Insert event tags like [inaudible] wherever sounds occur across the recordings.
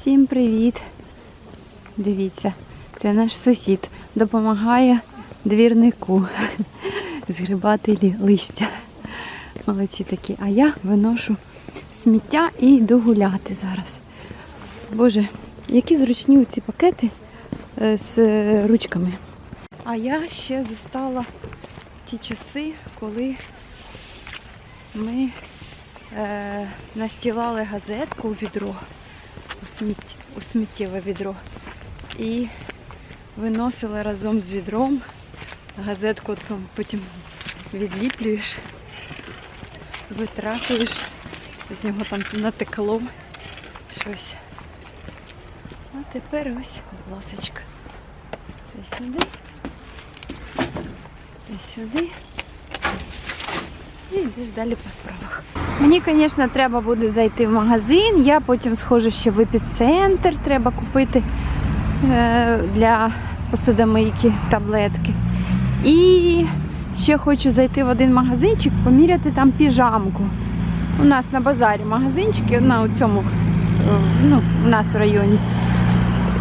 Всім привіт! Дивіться, це наш сусід допомагає двірнику [laughs] згрібати листя. Молодці такі. А я виношу сміття і йду гуляти зараз. Боже, які зручні ці пакети е, з е, ручками. А я ще застала ті часи, коли ми е, настілали газетку у відро, сміт, у сміттєве відро. І виносили разом з відром. Газетку там потім відліплюєш, витрахуєш, з нього там натекло щось. А тепер ось, будь ласочка. Це сюди. Це сюди. І йдеш далі по справах. Мені, звісно, треба буде зайти в магазин. Я потім схожу ще в епіцентр. Треба купити е, для посудомийки таблетки. І ще хочу зайти в один магазинчик, поміряти там піжамку. У нас на базарі магазинчики, на цьому, е, ну, у нас в районі.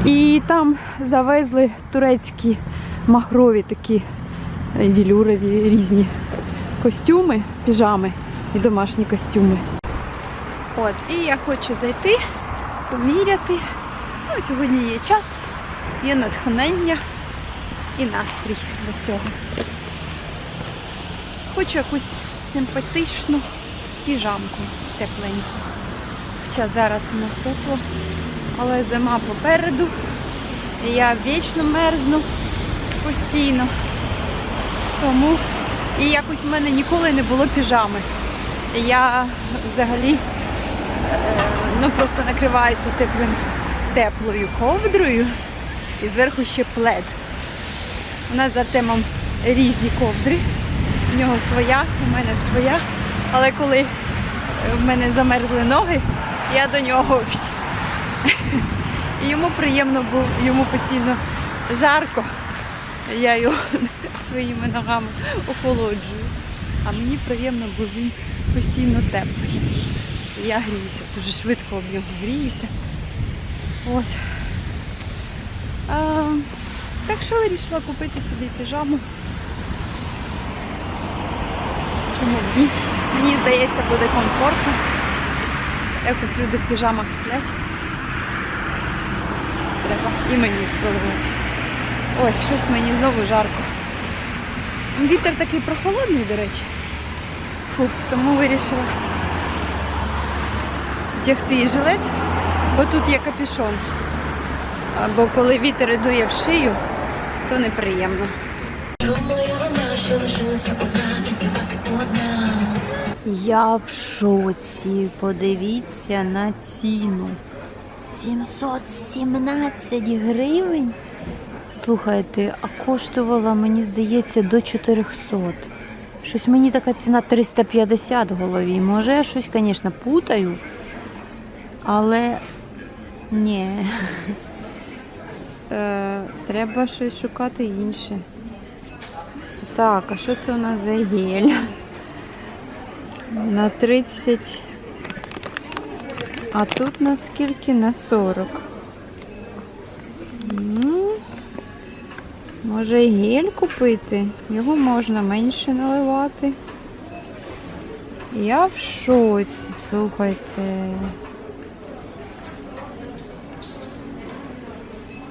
І там завезли турецькі махрові такі е, вілюрові різні костюми, піжами і домашні костюми. От, і я хочу зайти, поміряти. Ну, сьогодні є час, є натхнення і настрій до цього. Хочу якусь симпатичну піжамку тепленьку. Хоча зараз у нас тепло, але зима попереду. І я вічно мерзну постійно. Тому і якось в мене ніколи не було піжами. Я взагалі е, ну, просто накриваюся теплим, теплою ковдрою і зверху ще плед. У нас з Артемом різні ковдри. У нього своя, у мене своя. Але коли в мене замерзли ноги, я до нього [laughs] і йому приємно було, йому постійно жарко. Я його [laughs] своїми ногами охолоджую. А мені приємно, бо він постійно теплий. Я гріюся, дуже швидко об нього гріюся. От. А, так що вирішила купити собі піжаму. Чому ні? Мені здається, буде комфортно. Якось люди в піжамах сплять. Треба і мені спробувати. Ой, щось мені знову жарко. Вітер такий прохолодний, до речі. Фух, тому вирішила вдягти і жилет, бо тут є капюшон. Бо коли вітер дує в шию, то неприємно. Я в шоці. Подивіться на ціну. 717 гривень. Слухайте, а коштувала, мені здається, до 400. Щось мені така ціна 350 в голові. Може, я щось, звісно, путаю. Але ні. Е, треба щось шукати інше. Так, а що це у нас за гель? На 30. А тут на скільки? На 40. Може і гель купити? Його можна менше наливати. Я в шоці, слухайте.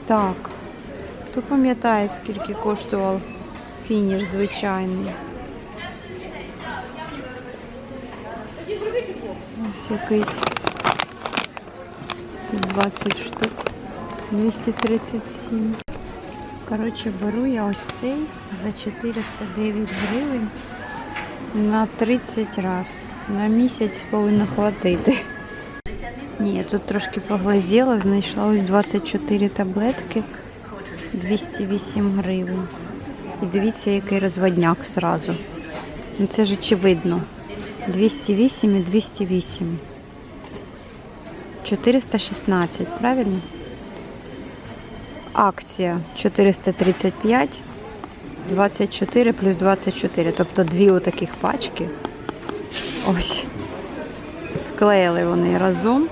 Так. Хто пам'ятає, скільки коштував фініш звичайний? Ось якийсь. Тут 20 штук. 237. Коротше, беру я ось цей за 409 гривень на 30 раз. На місяць повинно хватити. Ні, я тут трошки поглазіла, знайшла ось 24 таблетки 208 гривень. І дивіться, який розводняк зразу. Ну це ж очевидно. 208 і 208. 416, правильно? Акція 435, 24 плюс 24. Тобто дві отаких пачки. Ось. Склеїли вони разом.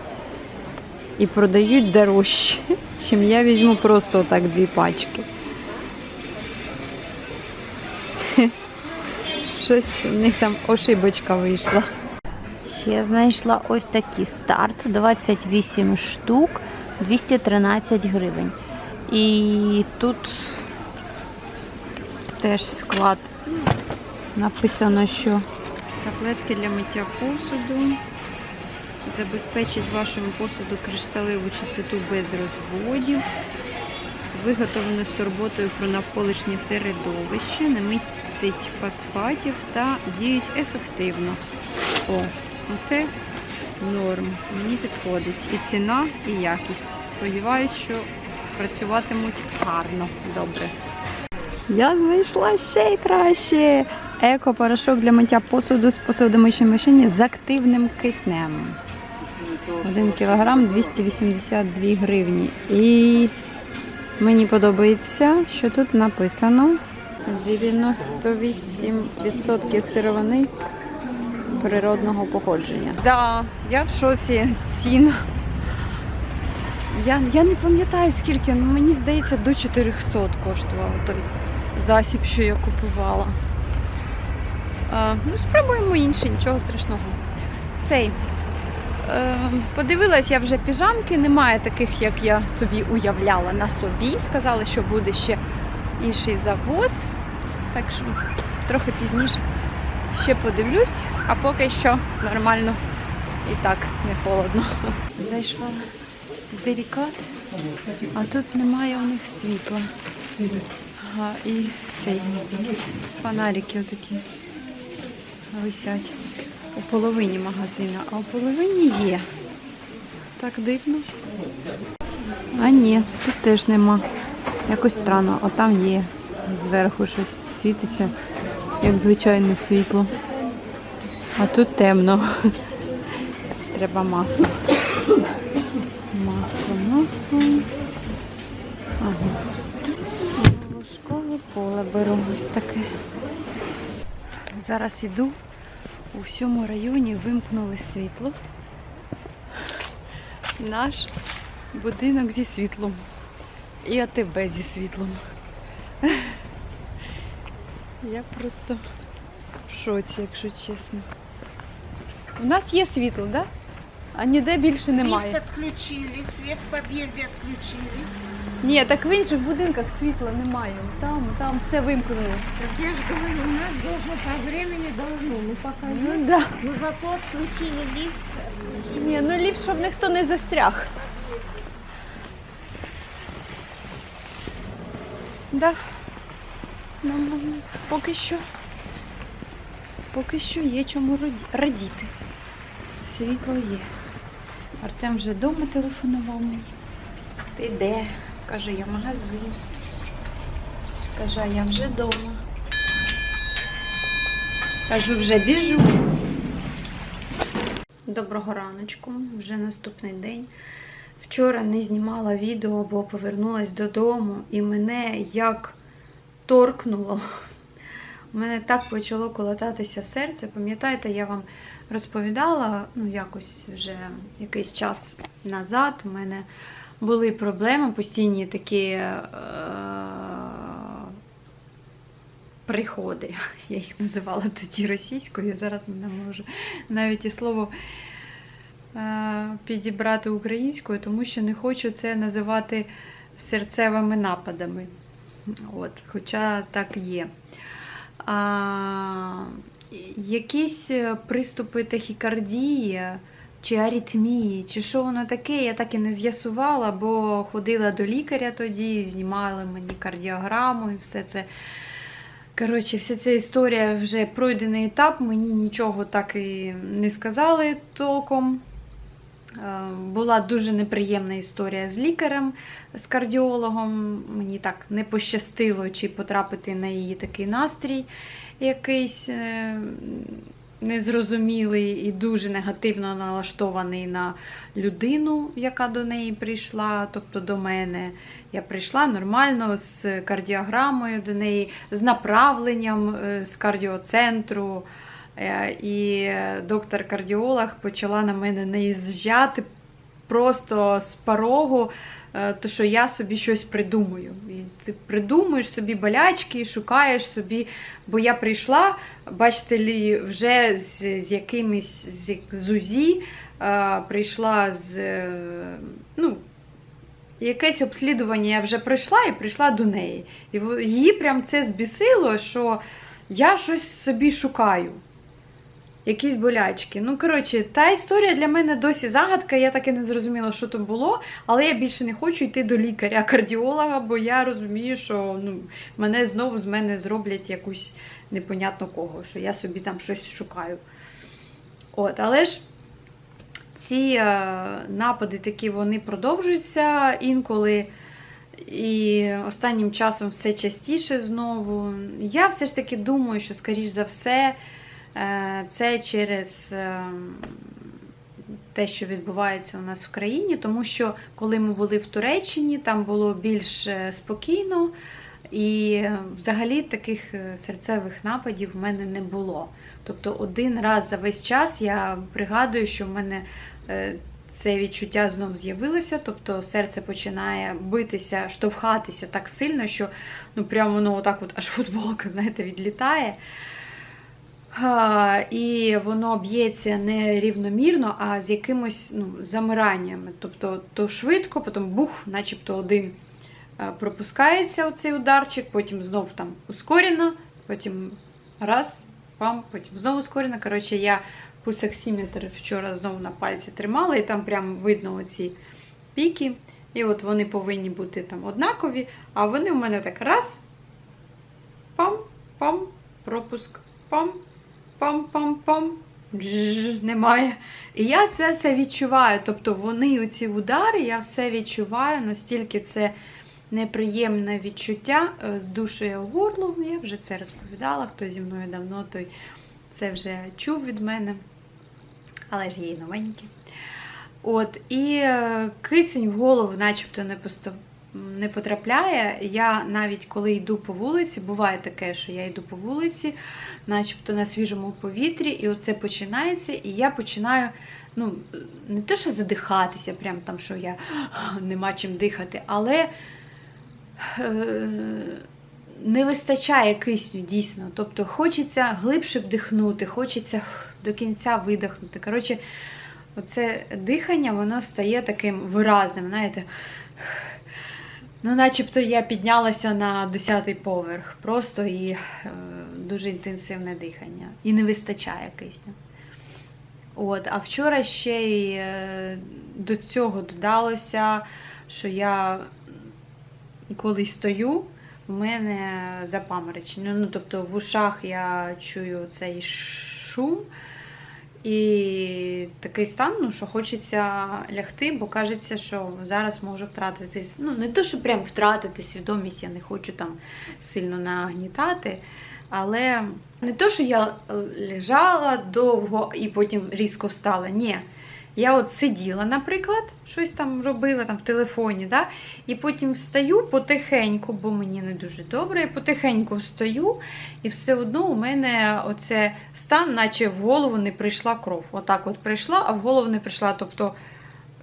і продають дорожче, [laughs] чим я візьму просто так дві пачки. [laughs] Щось в них там ошибочка вийшла. Ще знайшла ось такий старт. 28 штук, 213 гривень. І тут теж склад. Написано, що таблетки для миття посуду. Забезпечить вашому посуду кришталеву чистоту без розводів. Виготовлено з турботою про навколишнє середовище, не містить фосфатів та діють ефективно. О, оце норм. Мені підходить. І ціна, і якість. Сподіваюсь, що працюватимуть гарно, добре. Я знайшла ще й краще. Еко-порошок для миття посуду з посудомиючої машині з активним киснем. 1 кілограм 282 гривні. І мені подобається, що тут написано 98% сировини природного походження. Да, я в шоці з цін. Я, я не пам'ятаю скільки, але мені здається до 400 коштував той засіб, що я купувала. А, ну, спробуємо інший, нічого страшного. Цей. Е, подивилась я вже піжамки, немає таких, як я собі уявляла на собі. Сказали, що буде ще інший завоз. Так що трохи пізніше ще подивлюсь, а поки що нормально і так не холодно. Зайшла делікат, а тут немає у них світла. Ага, і цей фонарики отакі висять у половині магазину, а у половині є. Так дивно. А ні, тут теж нема. Якось странно, а там є. Зверху щось світиться, як звичайне світло. А тут темно. Треба масло. Масло. Ага. Ложкове поле беру ось таке. Зараз іду. У всьому районі вимкнули світло. Наш будинок зі світлом. І АТБ зі світлом. Я просто в шоці, якщо чесно. У нас є світло, так? Да? А ніде більше немає. Лифт отключили, свет в подъезде отключили. Ні, так в інших будинках світла немає. Там, там все вимкнули. Так я же говорю, у нас должно по времени должно, ну пока Ну нет. да. Но зато отключили лифт. Ні, ну ліфт, щоб ніхто не застряг. Да. Ну, ну, поки що. Поки що є чому раді- радіти. Світло є. Артем вже вдома телефонував мені. Ти де? Кажу, я в магазин. Кажу, я вже вдома. Кажу, вже біжу. Доброго раночку, вже наступний день. Вчора не знімала відео, бо повернулася додому і мене як торкнуло. У мене так почало колотатися серце. Пам'ятаєте, я вам розповідала, ну, якось вже якийсь час назад у мене були проблеми, постійні такі е- приходи. [laughs] Я їх називала тоді російською, я зараз не можу навіть і слово е, підібрати українською, тому що не хочу це називати серцевими нападами. От, хоча так є. А, якісь приступи тахікардії чи аритмії, чи що воно таке, я так і не з'ясувала, бо ходила до лікаря тоді, знімали мені кардіограму і все це. Коротше, вся ця історія вже пройдений етап, мені нічого так і не сказали толком. Е, Була дуже неприємна історія з лікарем, з кардіологом. Мені так не пощастило чи потрапити на її такий настрій якийсь е, незрозумілий і дуже негативно налаштований на людину, яка до неї прийшла, тобто до мене. Я прийшла нормально з кардіограмою до неї, з направленням е, з кардіоцентру. Е, І доктор-кардіолог почала на мене наїжджати просто з порогу, е, то що я собі щось придумаю. І ти придумуєш собі болячки, шукаєш собі. Бо я прийшла, бачите, вже з, з якимись з, з УЗІ, е, прийшла з. ну, Якесь обслідування я вже пройшла і прийшла до неї. І її прям це збісило, що я щось собі шукаю. Якісь болячки. Ну, коротше, та історія для мене досі загадка. Я так і не зрозуміла, що то було, але я більше не хочу йти до лікаря-кардіолога, бо я розумію, що ну, мене знову з мене зроблять якусь непонятно кого, що я собі там щось шукаю. От, але ж ці е, напади такі вони продовжуються інколи. І останнім часом все частіше знову. Я все ж таки думаю, що, скоріш за все, це через е, те, що відбувається у нас в країні, тому що коли ми були в Туреччині, там було більш е, спокійно, і е, взагалі таких е, серцевих нападів в мене не було. Тобто один раз за весь час я пригадую, що в мене е, це відчуття знов з'явилося, тобто серце починає битися, штовхатися так сильно, що ну прямо воно отак от аж футболка, [laughs] знаєте, відлітає. І воно б'ється не рівномірно, а з якимось ну, замираннями. Тобто то швидко, потім бух, начебто один е, пропускається оцей ударчик, потім знов там ускорено, потім раз, пам, потім знову ускорено. Коротше, я пульсоксиметр вчора знову на пальці тримала, і там прямо видно оці піки. І от вони повинні бути там однакові, а вони у мене так раз, пам, пам, пропуск, пам, пам, пам, пам. Немає. І я це все відчуваю. Тобто вони, оці удари, я все відчуваю, настільки це неприємне відчуття е, здушує горло. Я вже це розповідала. Хто зі мною давно, той це вже чув від мене. Але ж є новенькі. От, і е, кисень в голову начебто не, посто... не потрапляє. Я навіть коли йду по вулиці, буває таке, що я йду по вулиці, начебто на свіжому повітрі, і оце починається, і я починаю. Ну, не те, що задихатися, прям там, що я нема чим дихати, але е, не вистачає кисню дійсно. Тобто хочеться глибше вдихнути, хочеться до кінця видихнути. Коротше, оце дихання, воно стає таким виразним, знаєте. Ну, начебто я піднялася на 10-й поверх, просто і е, дуже інтенсивне дихання. І не вистачає кисню. От, а вчора ще й е, до цього додалося, що я коли стою, у мене запаморочення. Ну, тобто в ушах я чую цей шум. І такий стан, ну, що хочеться лягти, бо кажеться, що зараз можу втратити. Ну, не то, що прям втратити свідомість, я не хочу там сильно нагнітати. Але не то, що я лежала довго і потім різко встала. Ні. Я от сиділа, наприклад, щось там робила там в телефоні, да? і потім встаю потихеньку, бо мені не дуже добре. Я потихеньку встаю, і все одно у мене оце стан, наче в голову не прийшла кров. Отак от прийшла, а в голову не прийшла. Тобто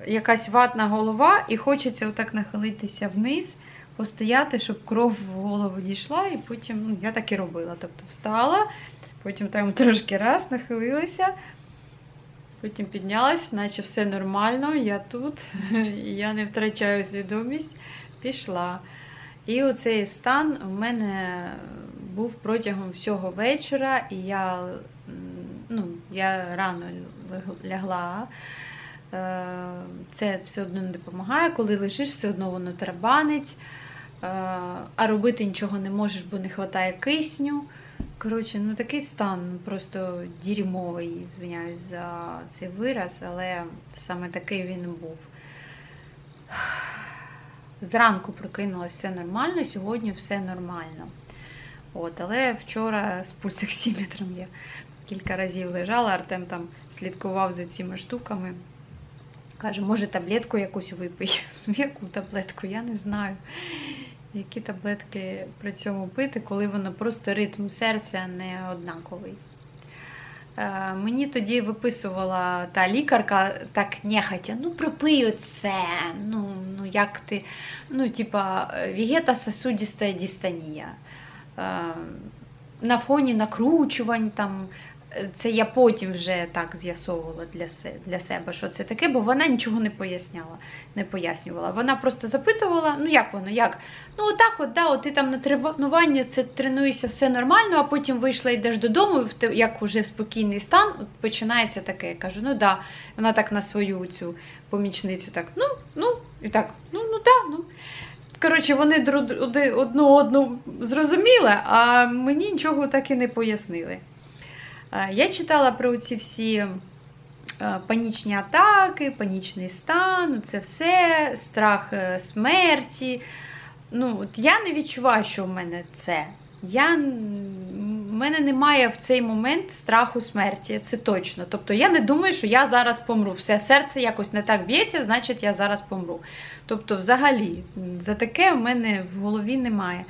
якась ватна голова, і хочеться отак нахилитися вниз, постояти, щоб кров в голову дійшла, і потім ну, я так і робила. Тобто встала, потім там трошки раз нахилилася. Потім піднялась, наче все нормально, я тут, [laughs] я не втрачаю свідомість, пішла. І оцей стан у мене був протягом всього вечора, і я, ну, я рано лягла. Е, Це все одно не допомагає. Коли лежиш, все одно воно тарабанить, Е, а робити нічого не можеш, бо не вистачає кисню. Коротше, ну такий стан просто дерьмовий, звиняюсь за цей вираз, але саме такий він був. Зранку прокинулась все нормально, сьогодні все нормально. От, але вчора з пульсоксиметром я кілька разів лежала, Артем там слідкував за цими штуками. Каже, може таблетку якусь випий. [laughs] Яку таблетку? Я не знаю. Які таблетки при цьому пити, коли воно просто ритм серця не однаковий. Е, Мені тоді виписувала та лікарка так нехотя, ну пропий оце, ну, ну як ти, ну, типа, вігета сосудиста дістанія. Е, На фоні накручувань там. Це я потім вже так з'ясовувала для, для себе, що це таке, бо вона нічого не поясняла, не пояснювала. Вона просто запитувала, ну як воно, як? Ну, отак, от, да, от ти там на тренуванні це тренуєшся, все нормально, а потім вийшла, йдеш додому, в як уже спокійний стан, от починається таке. Я кажу, ну да. Вона так на свою цю помічницю, так, ну, ну, і так, ну, ну да, ну. Коротше, вони одну одну зрозуміли, а мені нічого так і не пояснили. Е, Я читала про ці всі е, панічні атаки, панічний стан, це все, страх е, смерті. Ну, от я не відчуваю, що в мене це. Я, в мене немає в цей момент страху смерті, це точно. Тобто я не думаю, що я зараз помру. Все серце якось не так б'ється, значить я зараз помру. Тобто, взагалі, за таке в мене в голові немає.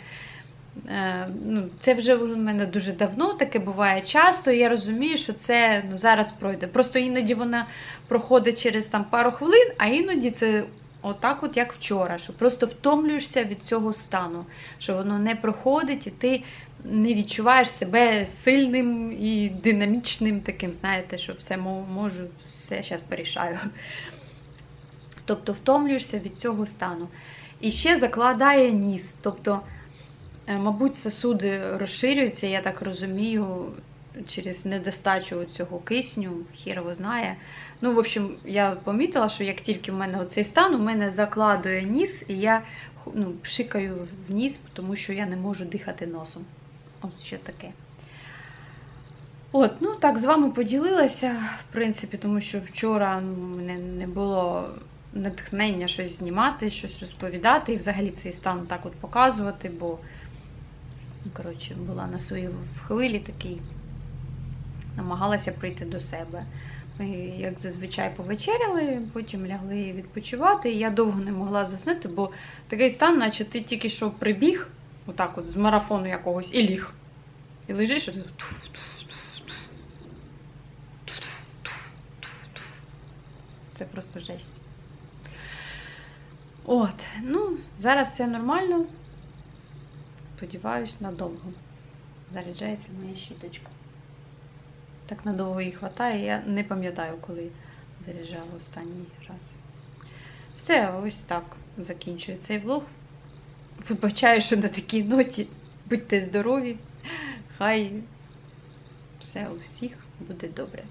Е, ну, це вже у мене дуже давно, таке буває часто. і Я розумію, що це ну, зараз пройде. Просто іноді вона проходить через там пару хвилин, а іноді це отак, от як вчора, що просто втомлюєшся від цього стану, що воно не проходить, і ти не відчуваєш себе сильним і динамічним, таким, знаєте, що все мо- можу, все зараз порішаю. Тобто втомлюєшся від цього стану. І ще закладає ніс. Тобто, мабуть, сосуди розширюються, я так розумію, через недостачу цього кисню, хір його знає. Ну, в общем, я помітила, що як тільки в мене оцей стан, у мене закладує ніс, і я ну, пшикаю в ніс, тому що я не можу дихати носом. От ще таке. От, ну так з вами поділилася, в принципі, тому що вчора в мене не було натхнення щось знімати, щось розповідати, і взагалі цей стан так от показувати, бо, коротше, була на своїй хвилі такий, намагалася прийти до себе. Ми, як зазвичай, повечеряли, потім лягли відпочивати. Я довго не могла заснути, бо такий стан, наче ти тільки що прибіг, отак от з марафону якогось, і ліг. І лежиш, і ти Це просто жесть. От, ну, зараз все нормально. Сподіваюсь, надовго. Заряджається моя щіточка. Так надовго їй хватає, я не пам'ятаю, коли заряджала останній раз. Все, ось так закінчую цей влог. Вибачаю, що на такій ноті. Будьте здорові. Хай все у всіх буде добре.